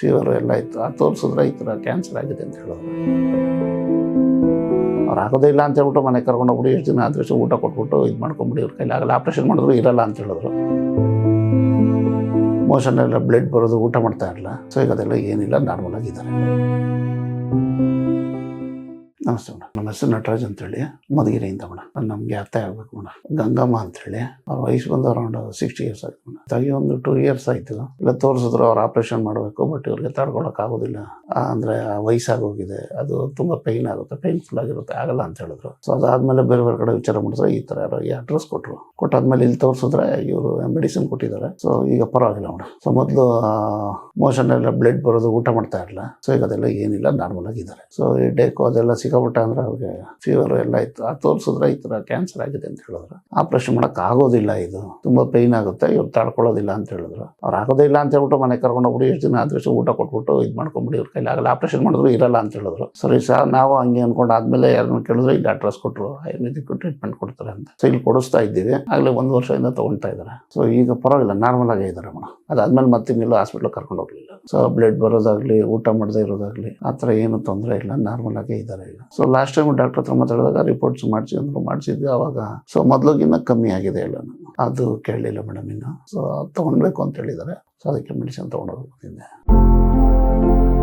Fever ಎಲ್ಲ ಇತ್ತು. ಅದು ತೋರಿಸಿದ್ರೆ ಈ ಥರ ಕ್ಯಾನ್ಸರ್ ಆಗಿದೆ ಅಂತ ಹೇಳಿದ್ರು ಅವ್ರು ಆಗೋದೇ ಇಲ್ಲ ಅಂತ ಹೇಳ್ಬಿಟ್ಟು ಮನೆಗೆ ಕರ್ಕೊಂಡು ಹೋಗ್ಬಿಡಿ, ಎಷ್ಟು ದಿನ ಆದಷ್ಟು ಊಟ ಕೊಟ್ಬಿಟ್ಟು ಇದು ಮಾಡ್ಕೊಂಬಿಡಿ ಅವ್ರ ಕೈಲಿ ಆಗಲ್ಲ. ಆಪ್ರೇಷನ್ ಮಾಡಿದ್ರು ಇರಲ್ಲ ಅಂತ ಹೇಳಿದ್ರು. ಮೋಷನ್ ಎಲ್ಲ ಬ್ಲಡ್ ಬರೋದು, ಊಟ ಮಾಡ್ತಾ ಇರಲ್ಲ. ಸೊ ಈಗ ಅದೆಲ್ಲ ಏನಿಲ್ಲ ನಾರ್ಮಲ್ ಆಗಿದ್ದಾರೆ ನಮಸ್ತೆ ಮೇಡಮ್. ನಮ್ಮ ಹೆಸರು ನಟರಾಜ್ ಅಂತೇಳಿ, ಮಧುಗಿರಿಯಿಂದ ಮೇಡಮ್ ನಾನು ನಮಗೆ ಅತ್ತೆ ಆಗಬೇಕು ಮೇಡಮ್ ಗಂಗಮ್ಮ ಅಂತೇಳಿ, ಅವ್ರ ವಯಸ್ಸು ಬಂದು ಅರೌಂಡ್ ಸಿಕ್ಸ್ಟಿ ಇಯರ್ಸ್ ಆಯ್ತು ಮೇಡಮ್ ಒಂದು ಟೂ ಇಯರ್ಸ್ ಆಯಿತು. ಇಲ್ಲ ತೋರಿಸಿದ್ರು ಅವ್ರು ಆಪ್ರೇಷನ್ ಮಾಡಬೇಕು ಬಟ್ ಇವ್ರಿಗೆ ತಡ್ಕೊಳಕ್ ಆಗೋದಿಲ್ಲ. ಅಂದ್ರೆ ವಯಸ್ಸಾಗೋಗಿದೆ ಅದು ತುಂಬಾ ಪೈನ್ ಆಗುತ್ತೆ. ಪೈನ್ಫುಲ್ ಆಗಿರುತ್ತೆ. ಆಗಲ್ಲ ಅಂತ ಹೇಳಿದ್ರು. ಸೊ ಅದಾದ್ಮೇಲೆ ಬೇರೆ ಬೇರೆ ಕಡೆ ವಿಚಾರ ಮಾಡಿದ್ರೆ. ಈ ತರ ಯಾರೋ ಈ ಅಡ್ರೆಸ್ ಕೊಟ್ರು. ಕೊಟ್ಟಾದ್ಮೇಲೆ ಇಲ್ಲಿ ತೋರಿಸಿದ್ರೆ ಇವರು ಮೆಡಿಸಿನ್ ಕೊಟ್ಟಿದ್ದಾರೆ. ಸೊ ಈಗ ಪರವಾಗಿಲ್ಲ ಮೇಡಮ್ ಸೊ ಮೊದಲು ಮೋಷನ್ ಎಲ್ಲ ಬ್ಲಡ್ ಬರೋದು ಊಟ ಮಾಡ್ತಾ ಇರಲಿಲ್ಲ. ಸೊ ಈಗ ಅದೆಲ್ಲ ಏನಿಲ್ಲ. ನಾರ್ಮಲ್ ಆಗಿದ್ದಾರೆ ಸೊ ಈ ಡೇಕು ಅದೆಲ್ಲ ಸಿಕ್ಕಾಬಿಟ್ಟ ಅಂದ್ರೆ ಅವ್ರಿಗೆ ಫೀವರ್ ಎಲ್ಲ ಇತ್ತು. ಆ ತೋರಿಸಿದ್ರೆ ಈ ಥರ ಕ್ಯಾನ್ಸರ್ ಆಗಿದೆ ಅಂತ ಹೇಳಿದ್ರು. ಆಪ್ರೇಷನ್ ಮಾಡಕ್ ಆಗೋದಿಲ್ಲ ಇದು. ತುಂಬಾ ಪೈನ್ ಆಗುತ್ತೆ. ಇವ್ರು ತಾಡ್ಕೊಳ್ಳೋದಿಲ್ಲ ಅಂತ ಹೇಳಿದ್ರು. ಅವ್ರು ಆಗೋದೇ ಇಲ್ಲ ಅಂತ ಹೇಳ್ಬಿಟ್ಟು ಮನೆ ಕರ್ಕೊಂಡು ಹೋಗಿ ಎಷ್ಟು ದಿನ ಆದಷ್ಟು ಊಟ ಕೊಟ್ಬಿಟ್ಟು ಇದು ಮಾಡ್ಕೊಂಬಿಡಿ, ಇವ್ರ ಕೈಲಿ ಆಗಲ್ಲ. ಆಪ್ರೇಷನ್ ಮಾಡಿದ್ರು ಇರಲ್ಲ ಅಂತ ಹೇಳಿದ್ರು. ಸರಿ ಸರ್ ನಾವು ಹಂಗೆ ಅನ್ಕೊಂಡು ಆದ್ಮೇಲೆ ಯಾರನ್ನ ಕೇಳಿದ್ರೆ ಇಲ್ಲಿ ಅಡ್ರೆಸ್ ಕೊಟ್ಟರು ಆಯುರ್ವೇದಿಕ್ ಟ್ರೀಟ್ಮೆಂಟ್ ಕೊಡ್ತಾರೆ ಅಂತ. ಸೊ ಇಲ್ಲಿ ಕೊಡಿಸ್ತಾ ಇದ್ದೀವಿ. ಆಗಲೇ ಒಂದು ವರ್ಷದಿಂದ ತೊಗೊಳ್ತಾ ಇದ್ದಾರೆ. ಸೊ ಈಗ ಪರವಾಗಿಲ್ಲ ನಾರ್ಮಲ್ ಆಗೇ ಇದ್ದಾರೆ ಮೇಡಮ್ ಅದಾದ್ಮೇಲೆ ಮತ್ತೆ ಇನ್ನೆಲ್ಲೂ ಹಾಸ್ಪಿಟ್ಲ್ ಕರ್ಕೊಂಡು ಹೋಗ್ಲಿಲ್ಲ. ಸೊ ಬ್ಲಡ್ ಬರೋದಾಗ್ಲಿ, ಊಟ ಮಾಡದೇ ಇರೋದಾಗ್ಲಿ, ಆ ಥರ ಏನು ತೊಂದರೆ ಇಲ್ಲ. ನಾರ್ಮಲ್ ಆಗೇ ಇದ್ದಾರೆ ಈಗ. ಸೊ ಲಾಸ್ಟ್ ಡಾಕ್ಟರ್ ಹತ್ರ ಮಾತಾಡಿದಾಗ ರಿಪೋರ್ಟ್ಸ್ ಮಾಡಿಸಿ ಅಂದ್ರು. ಮಾಡಿಸಿದ್ವಿ. ಅವಾಗ ಸೊ ಮೊದಲಿಗಿನ್ನ ಕಮ್ಮಿ ಆಗಿದೆ ಎಲ್ಲ ಅದು ಕೇಳಲಿಲ್ಲ ಮೇಡಮ್ ಇನ್ನು. ಸೊ ತಗೊಳ್ಬೇಕು ಅಂತ ಹೇಳಿದ್ದಾರೆ. ಸೊ ಅದಕ್ಕೆ ಮೆಡಿಸಿನ್ ತೊಗೊಂಡೋಗಿ ಬಂದಿದ್ದೆ.